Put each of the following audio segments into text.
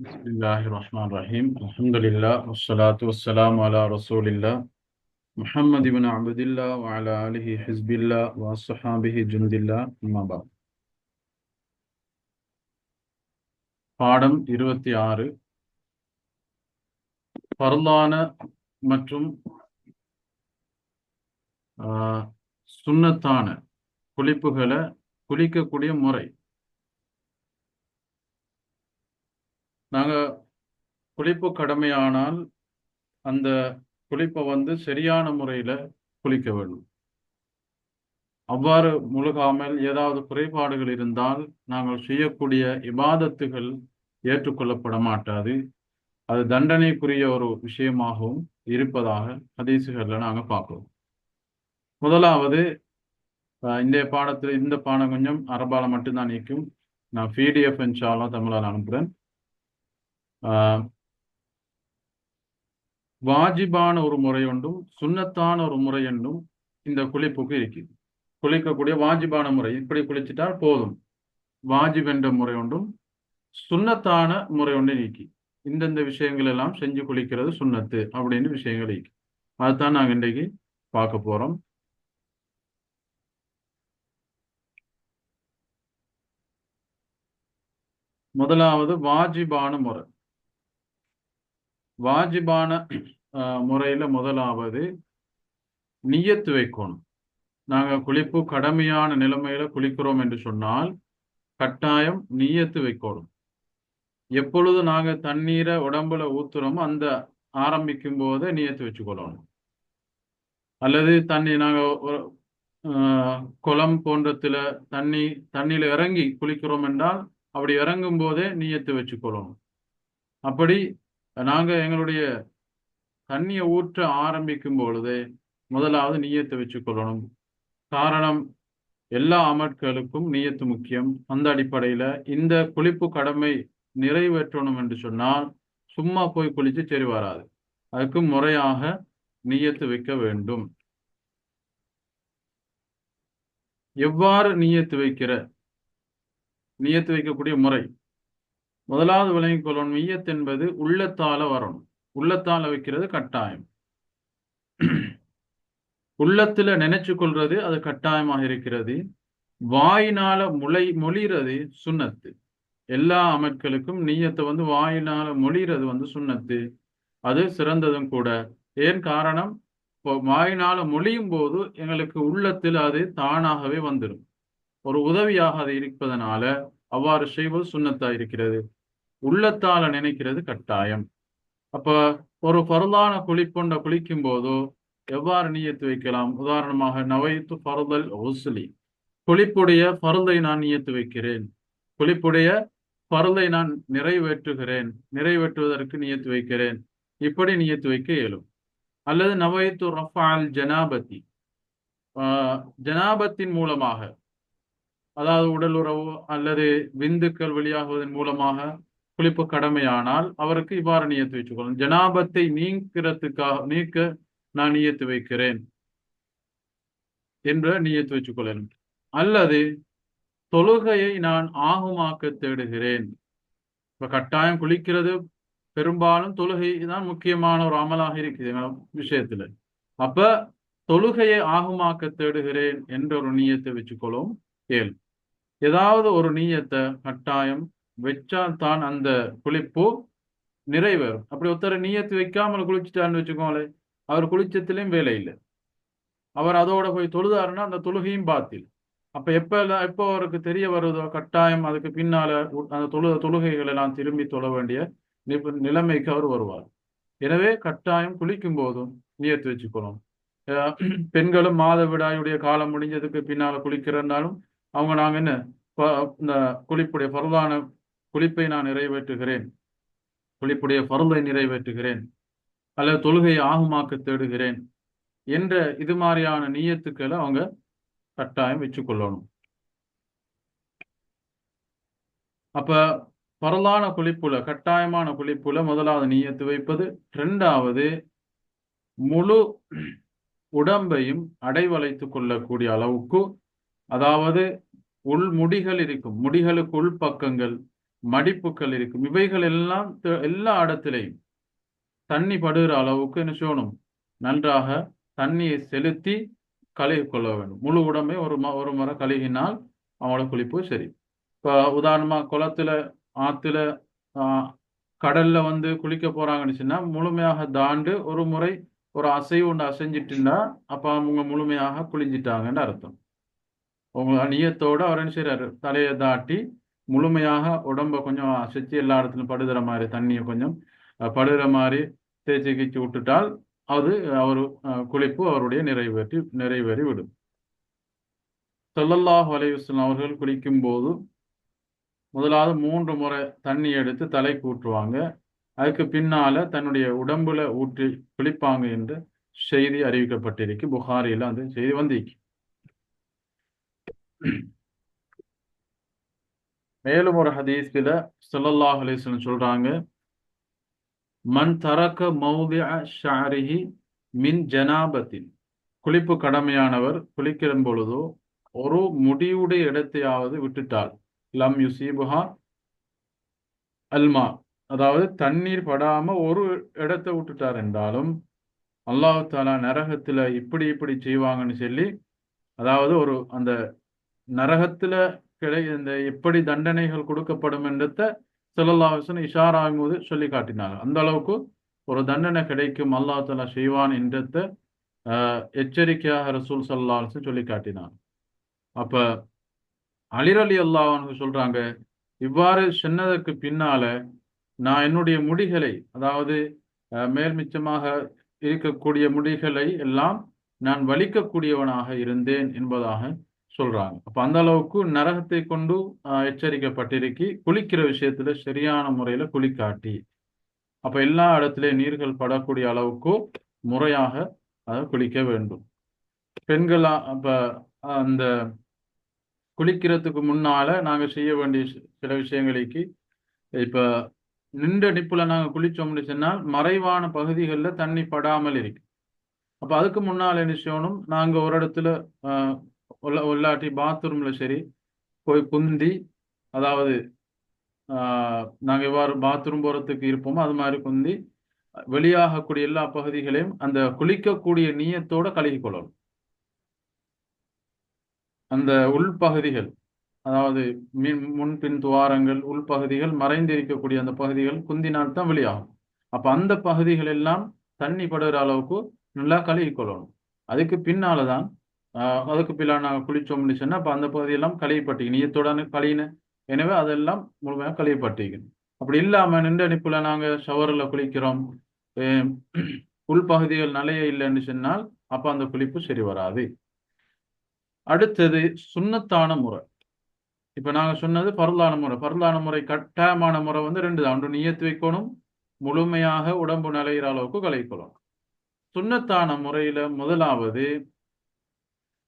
بسم الله الرحمن الرحيم الحمد لله والصلاة والسلام على رسول الله محمد بن عبد الله وعلى آله حزب الله وصحابه جند الله أما بعد பாடம் இருபத்தி ஆறு பரலான மற்றும் ஆஹ், சுன்னத்தான குளிப்புகளை குளிக்கக்கூடிய முறை நாங்க குளிப்பு கடமையானால் அந்த குளிப்பை வந்து சரியான முறையில குளிக்க வேண்டும். அவ்வாறு முழுகாமல் ஏதாவது குறைபாடுகள் இருந்தால் நாங்கள் செய்யக்கூடிய இபாதத்துகள் ஏற்றுக்கொள்ளப்பட மாட்டாது. அது தண்டனைக்குரிய ஒரு விஷயமாகவும் இருப்பதாக ஹதீசுகள்ல நாங்க பார்க்கிறோம். முதலாவது இந்த பாடத்தில் இந்த பாடம் கொஞ்சம் அரபால மட்டும்தான் நிற்கும் நான் பிடிஎஃப் இன்ஷால்லாம் தமிழால் அனுப்புறேன். வாஜிபான ஒரு முறை ஒன்றும் சுன்னத்தான ஒரு முறை என்றும் இந்த குளிப்புக்கு இருக்குது குளிக்கக்கூடிய வாஜிபான முறை இப்படி குளிச்சிட்டால் போதும். வாஜிப் என்ற முறை ஒன்றும் சுண்ணத்தான முறை ஒன்று நீக்கி இந்தந்த விஷயங்கள் எல்லாம் செஞ்சு குளிக்கிறது சுன்னத்து அப்படின்னு விஷயங்கள் நீக்கி அதுதான் நாங்கள் இன்றைக்கு பார்க்க போறோம். முதலாவது வாஜிபான முறை. வாஜிபான முறையில் முறையில முதலாவது நியத்து வைக்கணும். நாங்க குளிப்பு கடமையான நிலைமையில குளிக்கிறோம் என்று சொன்னால் கட்டாயம் நியத்து வைக்கணும். எப்பொழுது நாங்கள் தண்ணீரை உடம்புல ஊத்துறோமோ அந்த ஆரம்பிக்கும் போதே நியத்து வச்சுக்கொள்ளணும். அல்லது தண்ணி நாங்கள் ஆஹ், குளம் போன்றத்துல தண்ணி தண்ணியில இறங்கி குளிக்கிறோம் என்றால் அப்படி இறங்கும் போதே நீயத்து வச்சுக்கொள்ளணும். அப்படி நாங்க எங்களுடைய தண்ணியை ஊற்ற ஆரம்பிக்கும் பொழுதே முதலாவது நீயத்தை வச்சுக்கொள்ளணும் காரணம் எல்லா அமட்களுக்கும் நீயத்து முக்கியம். அந்த அடிப்படையில இந்த குளிப்பு கடமை நிறைவேற்றணும் என்று சொன்னால் சும்மா போய் குளிச்சு சரி வராது. அதுக்கு முறையாக நீயத்து வைக்க வேண்டும். எவ்வாறு நீயத்து வைக்கிற? நீயத்து வைக்கக்கூடிய முறை. முதலாவது விளங்கிக் கொள்ளணும் நியத் என்பது உள்ளத்தால வரணும் உள்ளத்தால வைக்கிறது கட்டாயம். உள்ளத்துல நினைச்சு கொள்றது அது கட்டாயமாக இருக்கிறது. வாயினால முளை மொழிறது சுண்ணத்து. எல்லா அமைப்புகளுக்கும் நீயத்தை வந்து வாயினால மொழிறது வந்து சுண்ணத்து. அது சிறந்ததும் கூட. ஏன் காரணம்? இப்போ வாயினால மொழியும் போது எங்களுக்கு உள்ளத்தில் அது தானாகவே வந்துடும் ஒரு உதவியாக அது இருப்பதனால அவ்வாறு செய்வது சுண்ணத்தா இருக்கிறது. உள்ளத்தால நினைக்கிறது கட்டாயம். அப்ப ஒரு பரலான குளிப்பொண்ட குளிக்கும் போதோ எவ்வாறு நீயத்து வைக்கலாம்? உதாரணமாக நவைத்து பரதல் ஒசுலி குளிப்புடைய பருளை நான் நியத்து வைக்கிறேன். குளிப்புடைய பருளை நான் நிறைவேற்றுகிறேன். நிறைவேற்றுவதற்கு நியத்து வைக்கிறேன். இப்படி நியத்து வைக்க இயலும். அல்லது நவைத்து ரஃபால் ஜனாபத்தி ஆஹ், ஜனாபத்தின் மூலமாக அதாவது உடல் உறவு அல்லது விந்துக்கள் வெளியாகுவதன் மூலமாக குளிப்பு கடமையானால் அவருக்கு இவ்வாறு நியத்து வச்சுக்கொள்ளும் ஜனாபத்தை நீக்கிறதுக்காக நீக்க நான் நியத்து வைக்கிறேன் என்ற நியத்து வச்சுக்கொள்ளணும் அல்லது தொழுகையை நான் ஆகுமாக்க தேடுகிறேன். இப்ப கட்டாயம் குளிக்கிறது. பெரும்பாலும் தொழுகை தான் முக்கியமான ஒரு அமலாக இருக்குது விஷயத்துல. அப்ப தொழுகையை ஆகுமாக்க தேடுகிறேன் என்ற ஒரு நீயத்தை வச்சுக்கொள்ளும் ஏழு ஏதாவது ஒரு நீயத்தை கட்டாயம் வச்சால் தான் அந்த குளிப்பு நிறைவேறும். அப்படி ஒருத்தர் நீயத்து வைக்காமல் குளிச்சுட்டான்னு வச்சுக்கோங்களேன் அவர் குளிச்சத்திலையும் வேலை இல்லை. அவர் அதோட போய் தொழுதாருன்னா அந்த தொழுகையும் பாத்தில். அப்ப எப்ப எல்லாம் எப்போ அவருக்கு தெரிய வருதோ கட்டாயம் அதுக்கு பின்னால அந்த தொழு தொழுகைகள் எல்லாம் திரும்பி தொழ வேண்டிய நிலைமைக்கு அவர் வருவார். எனவே கட்டாயம் குளிக்கும் போதும் நியத்து வச்சுக்கணும். அஹ் பெண்களும் மாதவிடாயுடைய காலம் முடிஞ்சதுக்கு பின்னால குளிக்கிறனாலும் அவங்க நாங்க என்ன ப- இந்த குளிப்புடைய பரவான குளிப்பை நான் நிறைவேற்றுகிறேன். குளிப்புடைய பருந்தை நிறைவேற்றுகிறேன். அல்லது தொழுகையை ஆகுமாக்க தேடுகிறேன் என்ற இது மாதிரியான நீயத்துக்களை அவங்க கட்டாயம் வச்சுக்கொள்ளணும். அப்ப பரலான குளிப்புல கட்டாயமான குளிப்புல முதலாவது நீயத்து வைப்பது. ரெண்டாவது முழு உடம்பையும் அடைவளைத்து கொள்ளக்கூடிய அளவுக்கு அதாவது உள் முடிகள் இருக்கும் முடிகளுக்கு உள் பக்கங்கள் மடிப்புகள் இருக்கும். இவைகள் எல்லாம் எல்லா இடத்திலையும் தண்ணி படுகிற அளவுக்கு என்ன செய்யணும்? நன்றாக தண்ணியை செலுத்தி கழுவி கொள்ள வேண்டும். முழு உடம்பை ஒரு ம ஒரு முறை கழுகினால் அவங்களோட குளிப்பு சரி. இப்போ உதாரணமா குளத்துல ஆத்துல ஆஹ், கடல்ல வந்து குளிக்க போறாங்கன்னு சொன்னால் முழுமையாக தாண்டு ஒரு முறை ஒரு அசைவு ஒன்று அசைஞ்சிட்டுன்னா அப்ப அவங்க முழுமையாக குளிஞ்சிட்டாங்கன்னு அர்த்தம். உங்க அணியத்தோடு அவர் என்ன செய்யறாரு தலையை தாட்டி முழுமையாக உடம்ப கொஞ்சம் அசைச்சு எல்லா இடத்துலையும் படுகிற மாதிரி தண்ணியை கொஞ்சம் அஹ், படுகிற மாதிரி தேய்ச்சி கீச்சு விட்டுட்டால் அது அவர் குளிப்பு அவருடைய நிறைவேற்றி நிறைவேறி விடும். ஸல்லல்லாஹு அலைஹி அவர்கள் குளிக்கும் போது முதலாவது மூன்று முறை தண்ணி எடுத்து தலைக்கு ஊற்றுவாங்க அதுக்கு பின்னால தன்னுடைய உடம்புல ஊற்றி குளிப்பாங்க என்று செய்தி அறிவிக்கப்பட்டிருக்கு. புகாரில அந்த செய்தி வந்திருக்கு. மேலும் ஒரு ஹதீஸ்ல ஸல்லல்லாஹு அலிஸ்லம் சொல்றாங்க மன் தரக்க மௌதி ஷாரிஹி மின் ஜனாபத்தின். குளிப்பு கடமையானவர் குளிக்கிற பொழுதோ ஒரு முடியுடைய இடத்தையாவது விட்டுட்டால் லம் யுசீபுஹா அல்மா. அதாவது தண்ணீர் படாம ஒரு இடத்தை விட்டுட்டார் என்றாலும் அல்லாஹு தாலா நரகத்துல இப்படி இப்படி செய்வாங்கன்னு சொல்லி அதாவது ஒரு அந்த நரகத்துல கிடை இந்த எப்படி தண்டனைகள் கொடுக்கப்படும் என்றத ஸல்லல்லாஹு அலைஹி போது சொல்லி காட்டினாங்க அந்த அளவுக்கு ஒரு தண்டனை கிடைக்கும் அல்லாஹ் தலா செய்வான் என்றத ஆஹ், எச்சரிக்கையாக ரசூல் ஸல்லல்லாஹு சொல்லி காட்டினார் அப்ப அலிர் அலி சொல்றாங்க இவ்வாறு சொன்னதற்கு பின்னால நான் என்னுடைய முடிகளை அதாவது அஹ், மேல் மிச்சமாக இருக்கக்கூடிய முடிகளை எல்லாம் நான் வலிக்கக்கூடியவனாக இருந்தேன் என்பதாக சொல்றாங்க. அப்ப அந்த அளவுக்கு நரகத்தை கொண்டு அஹ், எச்சரிக்கப்பட்டிருக்கி குளிக்கிற விஷயத்துல சரியான முறையில குளிக்காட்டி அப்ப எல்லா இடத்துலயும் நீர்கள் படக்கூடிய அளவுக்கு முறையாக அதை குளிக்க வேண்டும். பெண்களா அப்ப அந்த குளிக்கிறதுக்கு முன்னால நாங்க செய்ய வேண்டிய சில விஷயங்களுக்கு இப்ப நின்ற நிப்புல நாங்க குளிச்சோம்னு சொன்னால் மறைவான பகுதிகளில் தண்ணி படாமல் இருக்கு. அப்ப அதுக்கு முன்னால் என்ன செய்யணும்? நாங்க ஒரு இடத்துல ஆஹ், உள்ள உள்ளாட்டி பாத்ரூம்ல சரி போய் குந்தி அதாவது நாங்கள் நாங்க எவ்வாறு பாத்ரூம் போறதுக்கு இருப்போமோ அது மாதிரி குந்தி வெளியாகக்கூடிய எல்லா பகுதிகளையும் அந்த குளிக்கக்கூடிய நீயத்தோட கழுகி கொள்ளணும். அந்த உள்பகுதிகள் அதாவது மின் முன்பின் துவாரங்கள் உள்பகுதிகள் மறைந்திருக்கக்கூடிய அந்த பகுதிகள் குந்தினால் தான் வெளியாகும். அப்ப அந்த பகுதிகள் எல்லாம் தண்ணி படுகிற அளவுக்கு நல்லா கழுவி கொள்ளணும். அதுக்கு பின்னால தான் அதுக்கு பின்னால் நாங்கள் குளிச்சோம்னு சொன்னா அப்ப அந்த பகுதியெல்லாம் கழுவிப்பட்டிக்கணும் நீயத்தோட கழியின எனவே அதெல்லாம் முழுமையாக கழுவிப்பட்டிக்கணும் அப்படி இல்லாம நின்று நிப்புல நாங்க ஷவரில் குளிக்கிறோம். உள்பகுதிகள் நலைய இல்லைன்னு சொன்னால் அப்ப அந்த குளிப்பு சரி வராது. அடுத்தது சுண்ணத்தான முறை. இப்ப நாங்க சொன்னது பரலான முறை. பரலான முறை கட்டாயமான முறை வந்து ரெண்டு தான். ஒன்று நீயத்து வைக்கணும் முழுமையாக உடம்பு நிலையிற அளவுக்கு கலைக்கணும் சுண்ணத்தான முறையில முதலாவது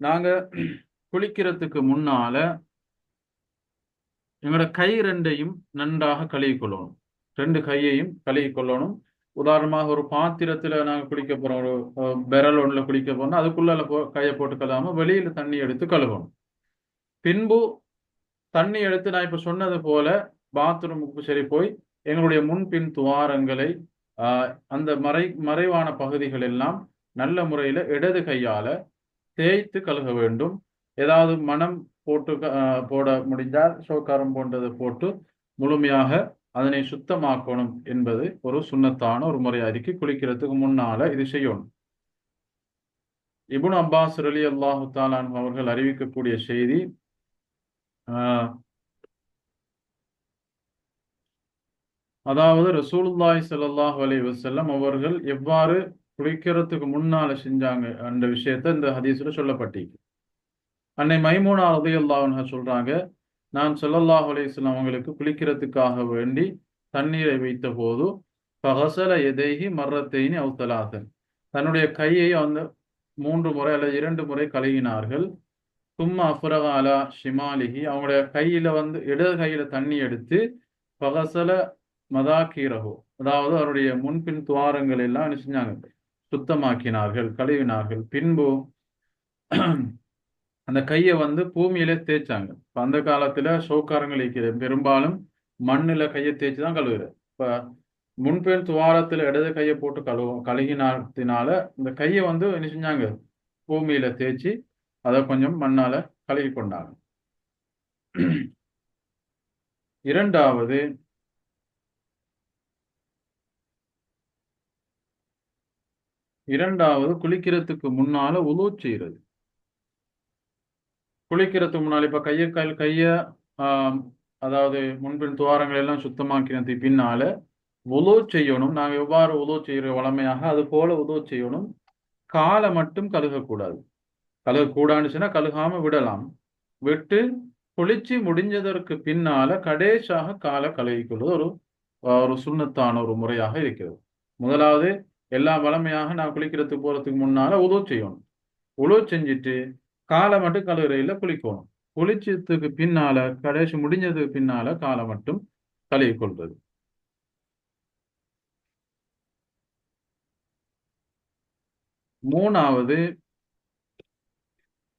நாங்க குளிக்கிறதுக்கு முன்னால எங்களோட கை ரெண்டையும் நன்றாக கழுவி கொள்ளணும். ரெண்டு கையையும் கழுவி கொள்ளணும். உதாரணமாக ஒரு பாத்திரத்துல நாங்க குளிக்க போறோம் ஒரு பெரல் ஒண்ணுல குளிக்க போறோம்னா அதுக்குள்ள போ கையை போட்டு கழுவாம வெளியில தண்ணி எடுத்து கழுவணும். பின்பு தண்ணி எடுத்து நான் இப்ப சொன்னது போல பாத்ரூமுக்கு சரி போய் எங்களுடைய முன்பின் துவாரங்களை ஆஹ், அந்த மறை மறைவான பகுதிகள் எல்லாம் நல்ல முறையில இடது கையால தேய்த்து கழுக வேண்டும். ஏதாவது மனம் போட்டு போட முடிந்தால் சோக்காரம் போன்றதை போட்டு முழுமையாக அதனை சுத்தமாக்கணும் என்பது ஒரு சுன்னத்தான ஒரு முறை அறிக்கை. குளிக்கிறதுக்கு முன்னால இது செய்யணும். இபுன் அப்பாஸ் ரலி அல்லாஹு தாலான் அவர்கள் அறிவிக்கக்கூடிய செய்தி அதாவது ரசூலுல்லாய் சல்லாஹ் அலி வசல்லம் அவர்கள் எவ்வாறு குளிக்கிறதுக்கு முன்னால செஞ்சாங்க அந்த விஷயத்தை இந்த ஹதீஸ்ல சொல்லப்பட்டிருக்கு. அன்னை மைமூனா ரலியல்லாஹு சொல்றாங்க நான் சொல்லல்லாஹ் அலையம் அவங்களுக்கு குளிக்கிறதுக்காக வேண்டி தண்ணீரை வைத்த போது பகசல எதைகி மர்ரத்தைனி அவுத்தலாதன் தன்னுடைய கையை அந்த மூன்று முறை அல்லது இரண்டு முறை கழுகினார்கள் சும்மா அஃபுரகாலா ஷிமாலிகி அவங்களுடைய கையில வந்து இடது கையில தண்ணி எடுத்து பகசல மதாக்கீரகோ அதாவது அவருடைய முன்பின் துவாரங்கள் எல்லாம் செஞ்சாங்க? சுத்தமாக்கினார்கள் கழுவினார்கள். பின்பு அந்த கையை வந்து பூமியில தேய்ச்சாங்க. இப்போ அந்த காலத்துல சோக்காரங்கள் இருக்கிற பெரும்பாலும் மண்ணில் கையை தேய்ச்சி தான் கழுவுற இப்போ முன்பெண் துவாரத்தில் இடது கையை போட்டு கழுவ கழுகினாத்தினால இந்த கையை வந்து என்ன செஞ்சாங்க? பூமியில தேய்ச்சி அதை கொஞ்சம் மண்ணால கழுவி கொண்டாங்க. இரண்டாவது இரண்டாவது குளிக்கிறதுக்கு முன்னால உலு செய்யறது குளிக்கிறதுக்கு முன்னால இப்ப கைய கால் கைய ஆஹ், அதாவது முன்பின் துவாரங்கள் எல்லாம் சுத்தமாக்கினது பின்னால உலு செய்யணும். நாங்க எவ்வாறு உலு செய்யற வளமையாக அது போல உதோ செய்யணும். காலை மட்டும் கழுகக்கூடாது. கழுகக்கூடாதுன்னு கழுகாம விடலாம். விட்டு குளிச்சு முடிஞ்சதற்கு பின்னால கடைசாக காலை கழுகிக்கொள்வது ஒரு ஒரு சுண்ணத்தான ஒரு முறையாக இருக்கிறது. முதலாவது எல்லாம் வளமையாக நான் குளிக்கிறதுக்கு போறதுக்கு முன்னால உதவு செய்யணும். உழவு செஞ்சுட்டு காலை மட்டும் கழுவுறையில குளிக்கணும். குளிச்சதுக்கு பின்னால கடைசி முடிஞ்சதுக்கு பின்னால காலை மட்டும் கழுவி கொள்வது. மூணாவது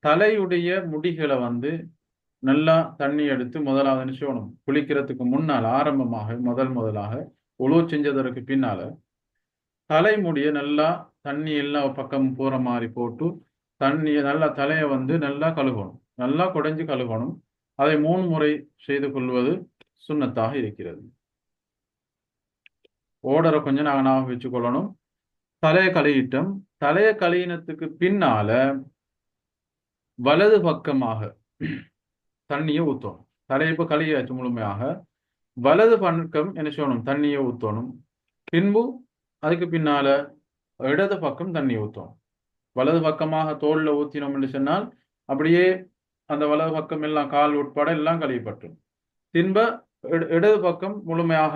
தலையுடைய முடிகளை வந்து நல்லா தண்ணி எடுத்து முதலாவது என்ன குளிக்கிறதுக்கு முன்னால் ஆரம்பமாக முதல் முதலாக உழவு செஞ்சதற்கு பின்னால தலைமுடியை நல்லா தண்ணி எல்லாம் பக்கம் போற மாதிரி போட்டு தண்ணியை நல்லா தலையை வந்து நல்லா கழுகணும் நல்லா குடைஞ்சு கழுகணும் அதை மூணு முறை செய்து கொள்வது சுண்ணத்தாக இருக்கிறது. ஓடரை கொஞ்சம் நாங்கள் ஞாபகம் வச்சுக்கொள்ளணும் தலையை கழுகிட்டோம் தலையை கழுகினத்துக்கு பின்னால வலது பக்கமாக தண்ணியை ஊற்றணும் தலையை இப்போ கழுகியாச்சு முழுமையாக. வலது பக்கம் என்ன செய்யணும்? தண்ணியை ஊற்றணும் பின்பு அதுக்கு பின்னால இடது பக்கம் தண்ணி ஊற்றும் வலது பக்கமாக தோல்ல ஊற்றினோம்னு சொன்னால் அப்படியே அந்த வலது பக்கம் எல்லாம் கால் உட்பட எல்லாம் கழுவிப்பட்டுரும் தின்ப இடது பக்கம் முழுமையாக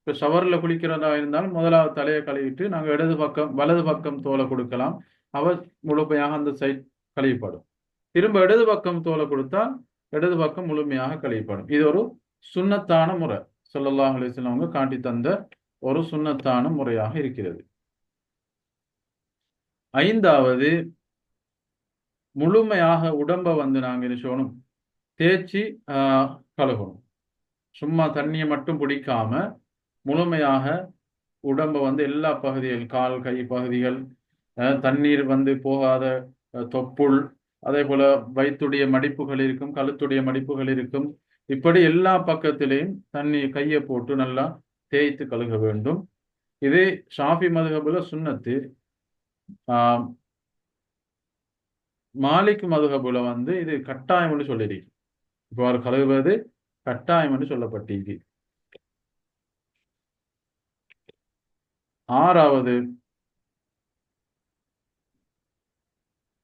இப்போ ஷவரில் குளிக்கிறதா இருந்தால் முதலாவது தலையை கழுவிட்டு நாங்கள் இடது பக்கம் வலது பக்கம் தோலை கொடுக்கலாம். அவர் முழுமையாக அந்த சைட் கழுவிப்படும். திரும்ப இடது பக்கம் தோலை கொடுத்தால் இடது பக்கம் முழுமையாக கழுவிப்படும். இது ஒரு சுண்ணத்தான முறை. சொல்லல்லாஹ் அலிஸ்லாம் அவங்க காட்டி தந்த ஒரு சுண்ணத்தான முறையாக இருக்கிறது. ஐந்தாவது முழுமையாக உடம்ப வந்து நாங்க என்ன செய்யணும்? தேய்ச்சி ஆஹ், கழுகணும். சும்மா தண்ணியை மட்டும் பிடிக்காம முழுமையாக உடம்ப வந்து எல்லா பகுதிகள் கால் கை பகுதிகள் அஹ், தண்ணீர் வந்து போகாத தொப்புள் அதே போல வயிற்றுடைய மடிப்புகள் இருக்கும் கழுத்துடைய மடிப்புகள் இருக்கும். இப்படி எல்லா பக்கத்திலையும் தண்ணி கையை போட்டு நல்லா தேய்த்து கழுக வேண்டும். இது ஷாஃபி மதுகபுல சுண்ணத்து ஆஹ், மாலிக் மதுகபுல வந்து இது கட்டாயம் என்று சொல்லியிருக்கு. இவ்வாறு கழுவுவது கட்டாயம் என்று சொல்லப்பட்டிருக்கு. ஆறாவது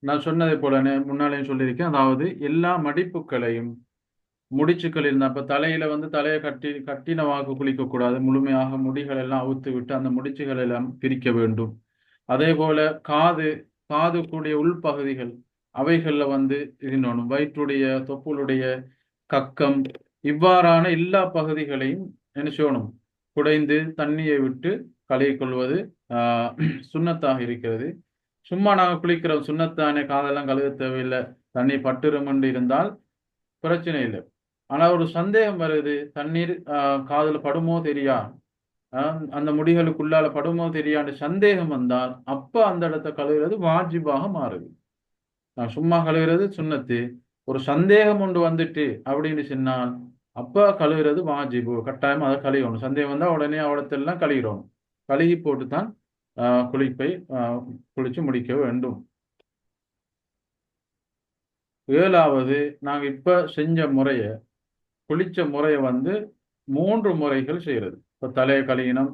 நான் சொன்னதை போல முன்னாலேயும் சொல்லியிருக்கேன். அதாவது எல்லா மடிப்புகளையும் முடிச்சுக்கள் இருந்தால் இப்போ தலையில் வந்து தலையை கட்டி கட்டினமாக குளிக்கக்கூடாது. முழுமையாக முடிகள் எல்லாம் அவுத்து விட்டு அந்த முடிச்சுகள் எல்லாம் பிரிக்க வேண்டும். அதே போல காது காது கூடிய உள்பகுதிகள் அவைகளில் வந்து இருந்தோணும். வயிற்றுடைய தொப்புளுடைய கக்கம் இவ்வாறான எல்லா பகுதிகளையும் என்ன செய்யணும் குடைந்து தண்ணியை விட்டு கழுவிக்கொள்வது ஆஹ் சுண்ணத்தாக இருக்கிறது. சும்மா நாங்கள் குளிக்கிறோம். சுண்ணத்தானே காதெல்லாம் கழுவ தேவையில்லை. தண்ணி பட்டுருமென்று இருந்தால் பிரச்சனை இல்லை. ஆனா ஒரு சந்தேகம் வருது தண்ணீர் ஆஹ் காதுல படுமோ தெரியா? அந்த முடிகளுக்குள்ளால படுமோ தெரியான்னு சந்தேகம் வந்தால் அப்ப அந்த இடத்த கழுவுறது வாஜிபாக மாறுது. நான் சும்மா கழுவுறது சுன்னத்து ஒரு சந்தேகம் ஒன்று வந்துட்டு அப்படின்னு சொன்னால் அப்ப கழுவுறது வாஜிபு. கட்டாயம் அதை கழுகணும் சந்தேகம் வந்தா உடனே அவடத்தெல்லாம் கழுகிறோம் கழுகி போட்டு தான் ஆஹ் குளிப்பை ஆஹ் குளிச்சு முடிக்க வேண்டும். ஏழாவது நாங்க இப்ப செஞ்ச முறைய குளிச்ச முறையை வந்து மூன்று முறைகள் செய்கிறது இப்போ தலையை கழுவினம்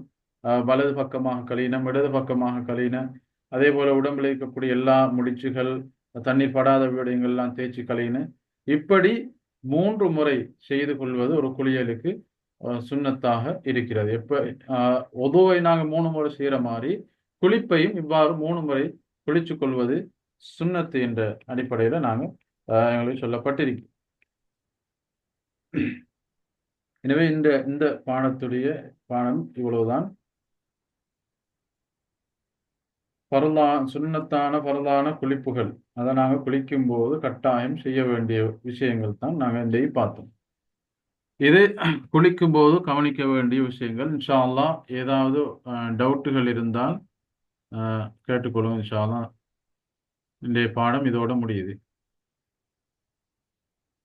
வலது பக்கமாக கழுவினம் இடது பக்கமாக கழுவினம் அதே போல் உடம்புல இருக்கக்கூடிய எல்லா முடிச்சுகள் தண்ணீர் படாத விடயங்கள்லாம் தேய்ச்சி கழுவின இப்படி மூன்று முறை செய்து கொள்வது ஒரு குளியலுக்கு சுண்ணத்தாக சுன்னத்தாக இருக்கிறது. எப்போ ஒதுவை நாங்கள் மூணு முறை செய்கிற மாதிரி குளிப்பையும் இவ்வாறு மூணு முறை குளிச்சு கொள்வது சுன்னத்து என்ற அடிப்படையில் நாங்கள் எங்களுக்கு சொல்லப்பட்டிருக்கு. எனவே இந்த இந்த பாடத்துடைய பாடம் இவ்வளவுதான். பரலா சுண்ணத்தான பரலான குளிப்புகள். அதை நாங்கள் குளிக்கும் போது கட்டாயம் செய்ய வேண்டிய விஷயங்கள் தான் நாங்கள் இதை பார்த்தோம். இது குளிக்கும் போது கவனிக்க வேண்டிய விஷயங்கள். இன்ஷால்லா ஏதாவது டவுட்டுகள் இருந்தால் அஹ், கேட்டுக்கொள்ளுங்க இன்ஷா இன்றைய பாடம் இதோட முடியுது.